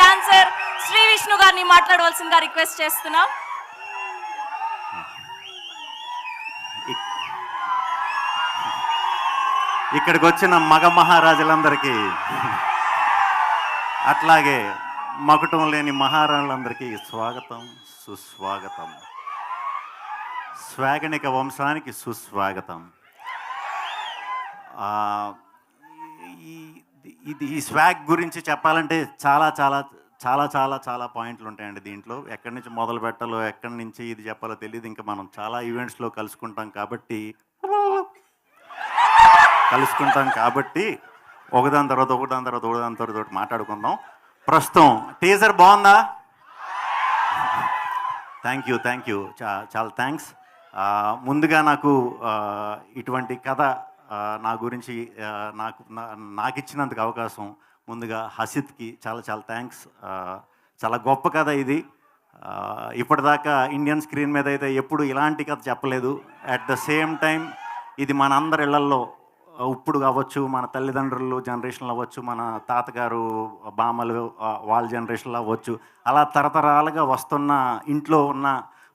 Dancer Shri Vishnu గారిని మాట్లాడవలసిందిగా request చేస్తున్నాం. ఇక్కడికి వచ్చిన మగ మహారాజులందరికీ అట్లాగే మకుటం లేని మహారాణులందరికీ స్వాగతం సుస్వాగతం. స్వాగనిక వంశానికి సుస్వాగతం. ఇది ఈ స్వాగ్ గురించి చెప్పాలంటే చాలా చాలా చాలా చాలా చాలా పాయింట్లు ఉంటాయండి దీంట్లో. ఎక్కడి నుంచి మొదలు పెట్టాలో ఎక్కడి నుంచి ఇది చెప్పాలో తెలియదు ఇంకా మనం చాలా ఈవెంట్స్లో కలుసుకుంటాం కాబట్టి కలుసుకుంటాం కాబట్టి ఒకదాని తర్వాత ఒకదాని తర్వాత ఒకదాని తర్వాత ఒకటి మాట్లాడుకుందాం. ప్రస్తుతం టీజర్ బాగుందా? థ్యాంక్ యూ థ్యాంక్ యూ చా చాలా థ్యాంక్స్ ముందుగా నాకు ఇటువంటి కథ నా గురించి నాకు నాకు ఇచ్చినందుకు అవకాశం ముందుగా హసిత్కి చాలా చాలా థ్యాంక్స్ చాలా గొప్ప కథ ఇది. ఇప్పటిదాకా ఇండియన్ స్క్రీన్ మీద అయితే ఎప్పుడు ఇలాంటి కథ చెప్పలేదు. అట్ ద సేమ్ టైం ఇది మన అందరి ఇళ్ళల్లో ఇప్పుడు అవ్వచ్చు మన తల్లిదండ్రులు జనరేషన్లో అవ్వచ్చు మన తాతగారు బామ్మలు వాళ్ళ జనరేషన్లో అవ్వచ్చు అలా తరతరాలుగా వస్తున్న ఇంట్లో ఉన్న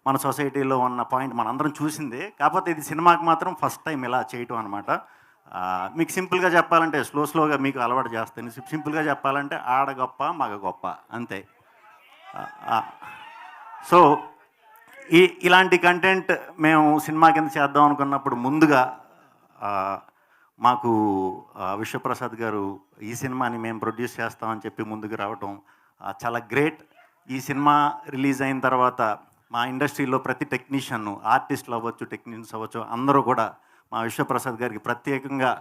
మన సొసైటీలో ఉన్న పాయింట్ మనందరం చూసిందే. కాకపోతే ఇది సినిమాకి మాత్రం ఫస్ట్ టైం ఇలా చేయటం అనమాట మీకు సింపుల్గా చెప్పాలంటే స్లో స్లోగా మీకు అలవాటు చేస్తాను. సింపుల్గా చెప్పాలంటే ఆడ గొప్ప మగ గొప్ప అంతే. సో ఈ ఇలాంటి కంటెంట్ మేము సినిమా కింద చేద్దాం అనుకున్నప్పుడు ముందుగా మాకు విశ్వప్రసాద్ గారు ఈ సినిమాని మేము ప్రొడ్యూస్ చేస్తామని చెప్పి ముందుకు రావటం చాలా గ్రేట్. ఈ సినిమా రిలీజ్ అయిన తర్వాత మా ఇండస్ట్రీలో ప్రతి టెక్నీషియన్ ఆర్టిస్టులు అవ్వచ్చు టెక్నీషియన్స్ అవ్వచ్చు అందరూ కూడా మా విశ్వప్రసాద్ గారికి ప్రత్యేకంగా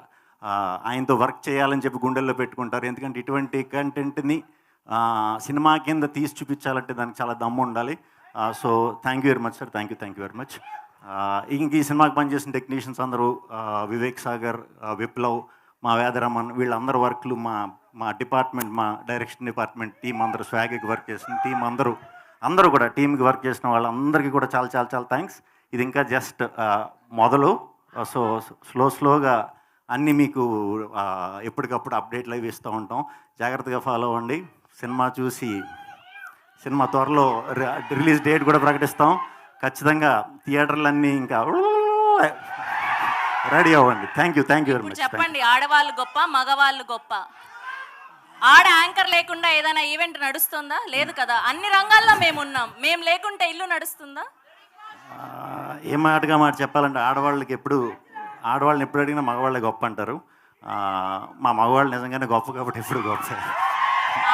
ఆయనతో వర్క్ చేయాలని చెప్పి గుండెల్లో పెట్టుకుంటారు. ఎందుకంటే ఇటువంటి కంటెంట్ని సినిమా కింద తీసి చూపించాలంటే దానికి చాలా దమ్ము ఉండాలి. So thank you very much sir thank you thank you very much ఇంక ఈ సినిమాకి పనిచేసిన టెక్నీషియన్స్ అందరూ వివేక్ సాగర్ విప్లవ్ మా వేదరమన్ వీళ్ళందరూ వర్క్లు మా మా డిపార్ట్మెంట్ మా డైరెక్షన్ డిపార్ట్మెంట్ టీం అందరూ స్వాగికి వర్క్ చేసిన టీం అందరూ అందరూ కూడా టీంకి వర్క్ చేసిన వాళ్ళందరికీ కూడా చాలా చాలా చాలా థ్యాంక్స్ ఇది ఇంకా జస్ట్ మొదలు. సో స్లో స్లోగా అన్నీ మీకు ఎప్పటికప్పుడు అప్డేట్లు అవి ఇస్తూ ఉంటాం. జాగ్రత్తగా ఫాలో అవ్వండి. సినిమా చూసి సినిమా త్వరలో రిలీజ్ డేట్ కూడా ప్రకటిస్తాం. ఖచ్చితంగా థియేటర్లన్నీ ఇంకా రెడీ అవ్వండి. Thank you thank you very much. చెప్పండి ఆడవాళ్ళు గొప్ప మగవాళ్ళు గొప్ప? ఆడ యాంకర్ లేకుండా ఏదైనా ఈవెంట్ నడుస్తుందా? లేదు కదా. అన్ని రంగాల్లో మేము ఉన్నాం. మేము లేకుంటే ఇల్లు నడుస్తుందా? ఏ మాటగా మాట చెప్పాలంటే ఆడవాళ్ళకి ఎప్పుడు ఆడవాళ్ళని ఎప్పుడు అడిగినా మగవాళ్ళే గొప్ప అంటారు. మా మగవాళ్ళు నిజంగానే గొప్ప కాబట్టి ఎప్పుడు గొప్ప.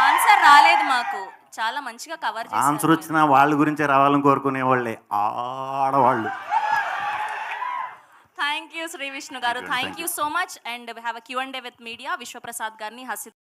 ఆన్సర్ రాలేదు మాకు. చాలా మంచిగా కవర్ ఆన్సర్ వచ్చినా వాళ్ళ గురించే రావాలని కోరుకునే వాళ్ళే ఆడవాళ్ళు. Thank you Shri Vishnu garu. Thank you so much and have a queue and day with media Vishwaprasad గారిని హసిత్